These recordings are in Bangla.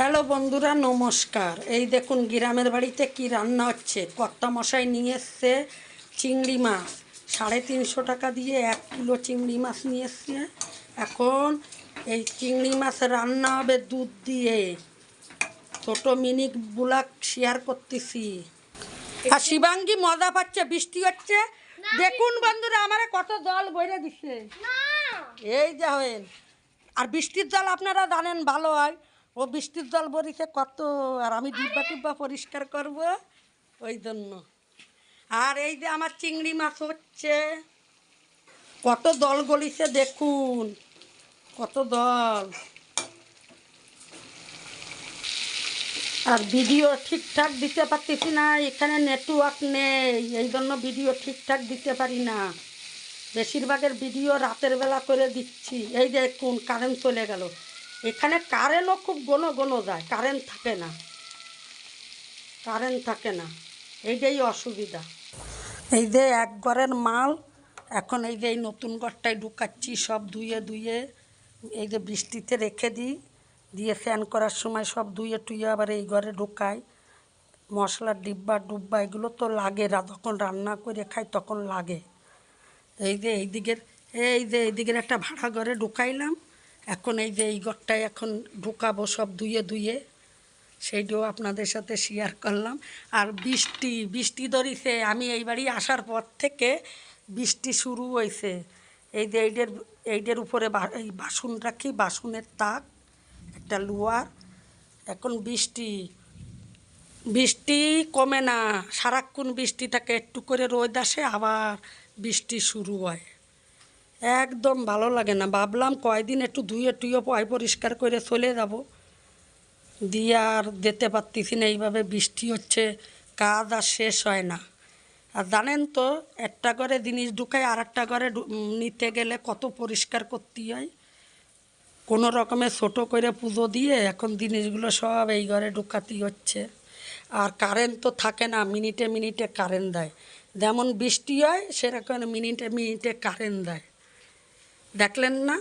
হ্যালো বন্ধুরা নমস্কার। এই দেখুন গ্রামের বাড়িতে কি রান্না হচ্ছে? কর্তা মশাই নিয়ে এসছে চিংড়ি মাছ। সাড়ে তিনশো টাকা দিয়ে এক কিলো চিংড়ি মাছ নিয়ে এসছে। এখন এই চিংড়ি মাছ রান্না হবে দুধ দিয়ে। ছোট মিনি বুলাক শেয়ার করতেছি। আর শিবাঙ্গি মজা পাচ্ছে বৃষ্টি হচ্ছে। দেখুন বন্ধুরা আমার কত জল বইরে দিচ্ছে এই যা হয়েন। আর বৃষ্টির জল আপনারা জানেন ভালো হয়। ও বৃষ্টির জল বরিছে কত, আর আমি ডিব্বা টিব্বা পরিষ্কার করব, ওই জন্য। আর এই যে আমার চিংড়ি মাছ হচ্ছে, কত দল গলিছে দেখুন, কত দল। আর ভিডিও ঠিকঠাক দিতে পারতেছি না, এখানে নেটওয়ার্ক নেই, এই জন্য ভিডিও ঠিকঠাক দিতে পারি না। বেশিরভাগের ভিডিও রাতের বেলা করে দিচ্ছি, এই যে কোন কারেন্ট চলে গেল। এখানে কারেন্টও খুব গনো গনো যায় কারেন্ট থাকে না। কারেন্ট থাকে না। এইটাই অসুবিধা। এই যে এক ঘরের মাল, এখন এই যে এই নতুন ঘরটায় ঢুকাচ্ছি, সব ধুয়ে ধুয়ে, এই যে বৃষ্টিতে রেখে দিই, দিয়ে ফ্যান করার সময় সব ধুয়ে টুয়ে আবার এই ঘরে ঢুকাই। মশলার ডিব্বা ডুব্বা এগুলো তো লাগে যখন রান্না করে খাই তখন লাগে। এই যে এই দিকের এই যে এই দিকের একটা ভাড়া ঘরে ঢুকাইলাম। এখন এই যে এই ঘরটায় এখন ঢুকাবো সব ধুয়ে ধুয়ে, সেইটাও আপনাদের সাথে শেয়ার করলাম। আর বৃষ্টি বৃষ্টি ধরিছে, আমি এই বাড়ি আসার পর থেকে বৃষ্টি শুরু হয়েছে এই যে এইটার এইটার উপরে এই বাসন রাখি বাসনের তাক, একটা লোয়ার এখন বৃষ্টি বৃষ্টি কমে না, সারাক্ষণ বৃষ্টি থাকে, একটু করে রোদ আসে, আবার বৃষ্টি শুরু হয়। একদম ভালো লাগে না। ভাবলাম কয়দিন একটু ধুয়ে টুয়ে পয় পরিষ্কার করে চলে যাব। দিয়ে আর যেতে পারতেছি না, এইভাবে বৃষ্টি হচ্ছে, কাজ আর শেষ হয় না। আর জানেন তো, একটা করে জিনিস ঢুকায় আর একটা করে নিতে গেলে কত পরিষ্কার করতে হয়। কোনো রকমে ছোটো করে পুজো দিয়ে এখন জিনিসগুলো সব এই ঘরে ঢুকাতেই হচ্ছে। আর কারেন্ট তো থাকে না, মিনিটে মিনিটে কারেন্ট দেয়। যেমন বৃষ্টি হয়, সেরকম মিনিটে মিনিটে কারেন্ট দেয়। দেখলেন না?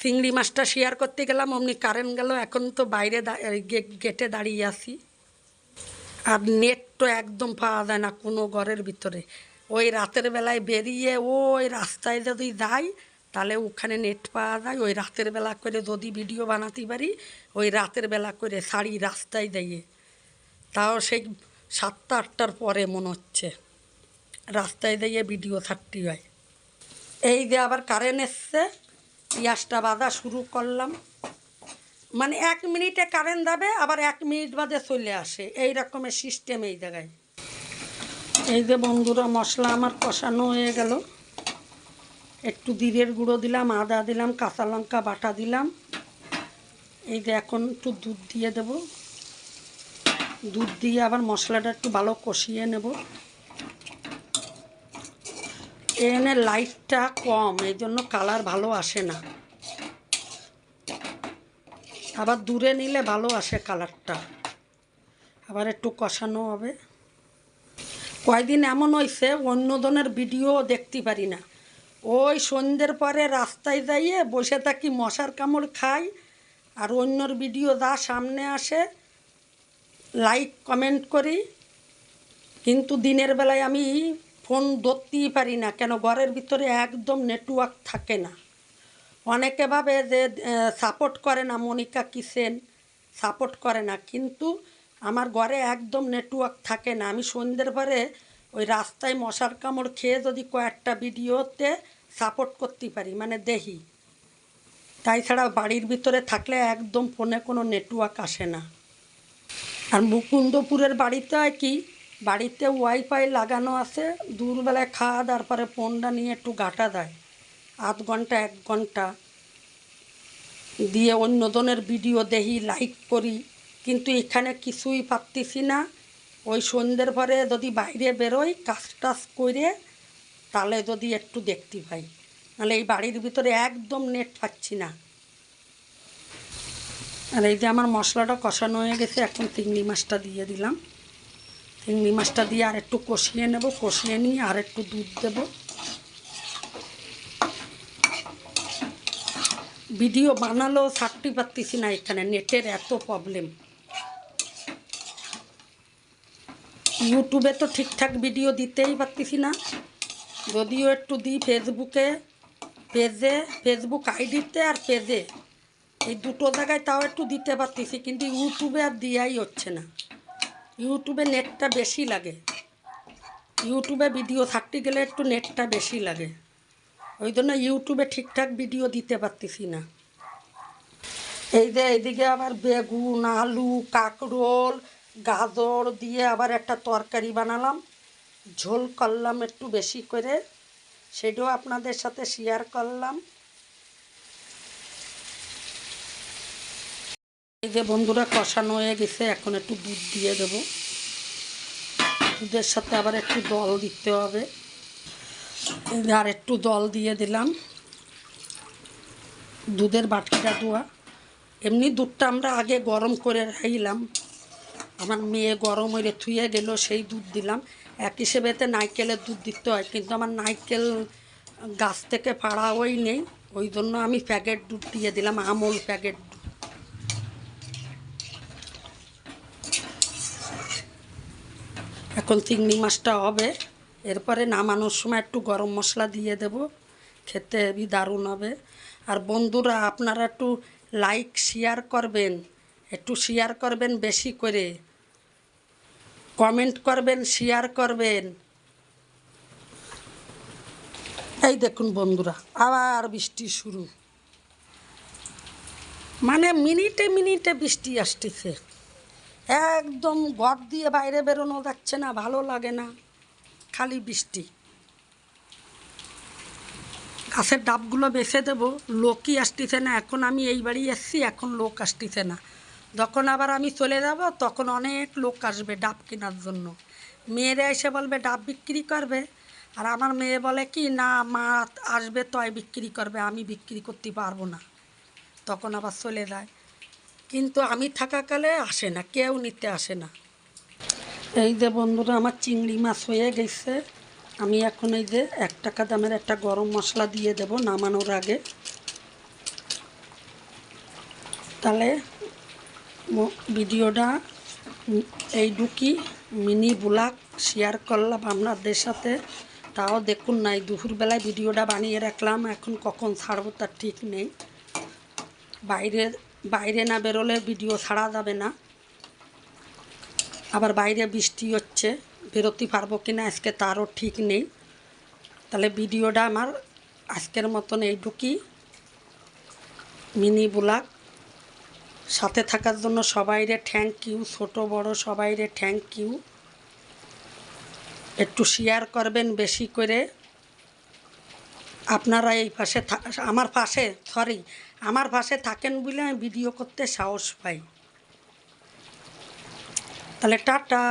চিংড়ি মাছটা শেয়ার করতে গেলাম, অমনি কারেন্ট গেল, এখন তো বাইরে গেটে দাঁড়িয়ে আছি। আর নেট তো একদম পাওয়া যায় না কোনো ঘরের ভিতরে। ওই রাতের বেলায় বেরিয়ে ওই রাস্তায় যদি যাই, তাহলে ওখানে নেট পাওয়া যায়। ওই রাতের বেলা করে যদি ভিডিও বানাতে পারি, ওই রাতের বেলা করে শাড়ি রাস্তায় দিয়ে তাও সেই সাতটা আটটার পরে মনে হচ্ছে। রাস্তায় দিয়ে ভিডিও ছাড়তে হয়। এই যে আবার কারেন্ট এসছে পেঁয়াজটা বাঁধা শুরু করলাম। মানে এক মিনিটে কারেন্ট যাবে, আবার এক মিনিট বাদে চলে আসে। এই রকমের সিস্টেম এই জায়গায়। এই যে বন্ধুরা, মশলা আমার কষানো হয়ে গেল। একটু দিরের গুঁড়ো দিলাম, আদা দিলাম, কাঁচা লঙ্কা বাটা দিলাম। এই যে এখন একটু দুধ দিয়ে দেব। দুধ দিয়ে আবার মশলাটা একটু ভালো কষিয়ে নেব। এনে লাইটটা কম, এই জন্য কালার ভালো আসে না। আবার দূরে নিলে ভালো আসে কালারটা। আবার একটু কষানো হবে। কয়দিন এমন হয়েছে অন্য ধরনের ভিডিও দেখতে পারি না। ওই সন্ধ্যের পরে রাস্তায় যাইয়ে বসে থাকি, মশার কামড় খাই, আর অন্যর ভিডিও যা সামনে আসে, লাইক, কমেন্ট করি। কিন্তু দিনের বেলায় আমি ফোন ধরতেই পারি না, কেন ঘরের ভিতরে একদম নেটওয়ার্ক থাকে না। অনেকে ভাবে যে সাপোর্ট করে না, মনিকা কিসেন সাপোর্ট করে না, কিন্তু আমার ঘরে একদম নেটওয়ার্ক থাকে না। আমি সন্ধ্যের পরে ওই রাস্তায় মশার কামড় খেয়ে যদি কয়েকটা ভিডিওতে সাপোর্ট করতে পারি মানে দেখি তাই ছাড়া বাড়ির ভিতরে থাকলে একদম ফোনে কোনো নেটওয়ার্ক আসে না। আর মুকুন্দপুরের বাড়িতে হয় কি বাড়িতে ওয়াইফাই লাগানো আছে দূরবেলায় খাওয়া দাওয়ার পরে ফোনটা নিয়ে একটু গাটা দেয়, আধ ঘণ্টা, এক ঘণ্টা। দিয়ে অন্য জনের ভিডিও দেখি লাইক করি, কিন্তু এখানে কিছুই পারতেছি না। ওই সন্ধ্যের পরে যদি বাইরে বেরোই, কাজ টাজ করে, তাহলে যদি একটু দেখতে পাই। নাহলে এই বাড়ির ভিতরে একদম নেট পাচ্ছি না। আর এই যে আমার মশলাটা কষানো হয়ে গেছে, এখন চিংড়ি মাছটা দিয়ে দিলাম। চিংড়ি মাছটা দিয়ে আর একটু কষিয়ে নেব, কষিয়ে নিয়ে আর একটু দুধ দেবো। ভিডিও বানালো, ছাড়তে পারতেছি না এখানে, নেটের এত প্রবলেম ইউটিউবে তো ঠিকঠাক ভিডিও দিতেই পারতেছি না। যদিও একটু দিই ফেসবুকে পেজে ফেসবুক আইডিতে আর পেজে। এই দুটো জায়গায় তাও একটু দিতে পারতেছি, কিন্তু ইউটিউবে আর দেওয়াই হচ্ছে না। ইউটিউবে নেটটা বেশি লাগে। ইউটিউবে ভিডিও থাকতে গেলে একটু নেটটা বেশি লাগে। ওই জন্য ইউটিউবে ঠিকঠাক ভিডিও দিতে পারতেছি না। এই যে এইদিকে আবার বেগুন, আলু, কাঁকরোল, গাজর দিয়ে আবার একটা তরকারি বানালাম। ঝোল করলাম একটু বেশি করে। সেটাও আপনাদের সাথে শেয়ার করলাম। এই যে বন্ধুরা কষানো হয়ে গেছে, এখন একটু দুধ দিয়ে দেবো। দুধের সাথে আবার একটু জল দিতে হবে। আর একটু জল দিয়ে দিলাম। দুধের বাটিটা ধোয়া। এমনি দুধটা আমরা আগে গরম করে রাখলাম আমার মেয়ে গরম হয়ে থুয়ে গেল, সেই দুধ দিলাম। এক হিসেবেতে নারকেলের দুধ দিতে হয়, কিন্তু আমার নারকেল গাছ থেকে পাড়া ওই নেই ওই জন্য আমি প্যাকেট দুধ দিয়ে দিলাম, আমল প্যাকেট এখন চিংড়ি মাছটা হবে। এরপরে নামানোর সময় একটু গরম মশলা দিয়ে দেব। খেতে হেবি দারুণ হবে। আর বন্ধুরা, আপনারা একটু লাইক শেয়ার করবেন। একটু শেয়ার করবেন বেশি করে। কমেন্ট করবেন শেয়ার করবেন। এই দেখুন বন্ধুরা, আবার বৃষ্টি শুরু। মানে মিনিটে মিনিটে বৃষ্টি আসতেছে। একদম ঘর দিয়ে বাইরে বেরোনো যাচ্ছে না, ভালো লাগে না। খালি বৃষ্টি। গাছের ডাবগুলো বেছে দেবো, লোকই আসতেছে না, এখন আমি এই বাড়ি এসছি, এখন লোক আসতেছে না। যখন আবার আমি চলে যাব, তখন অনেক লোক আসবে ডাব কেনার জন্য। মেয়েরা এসে বলবে, ডাব বিক্রি করবে? আর আমার মেয়ে বলে কি, না, মা আসবে, তয় বিক্রি করবে, আমি বিক্রি করতে পারব না। তখন আবার চলে যায়। কিন্তু আমি থাকাকালে আসে না কেউ নিতে আসে না। এই যে বন্ধুরা আমার চিংড়ি মাছ হয়ে গেছে। আমি এখন এই যে এক টাকা দামের একটা গরম মশলা দিয়ে দেব নামানোর আগে। তাহলে ভিডিওটা উম, এই ঢুকি মিনি ব্লগ শেয়ার করলাম আপনাদের সাথে। তাও দেখুন নাই দুপুরবেলায় ভিডিওটা বানিয়ে রাখলাম। এখন কখন ছাড়বো তার ঠিক নেই। বাইরে বাইরে না বেরোলে ভিডিও ছাড়া যাবে না। আবার বাইরে বৃষ্টি হচ্ছে, বেরোতে পারব কি না আজকে তারও ঠিক নেই। তাহলে ভিডিওটা আমার আজকের মতন এইটুকুই। Mini blog. সাথে থাকার জন্য সবাইরে থ্যাংক ইউ ছোট, বড় সবাইরে থ্যাংক ইউ একটু শেয়ার করবেন বেশি করে। আপনারা এই পাশে আমার পাশে সরি আমার পাশে থাকেন বলে আমি ভিডিও করতে সাহস পাই। তাহলে টাটা।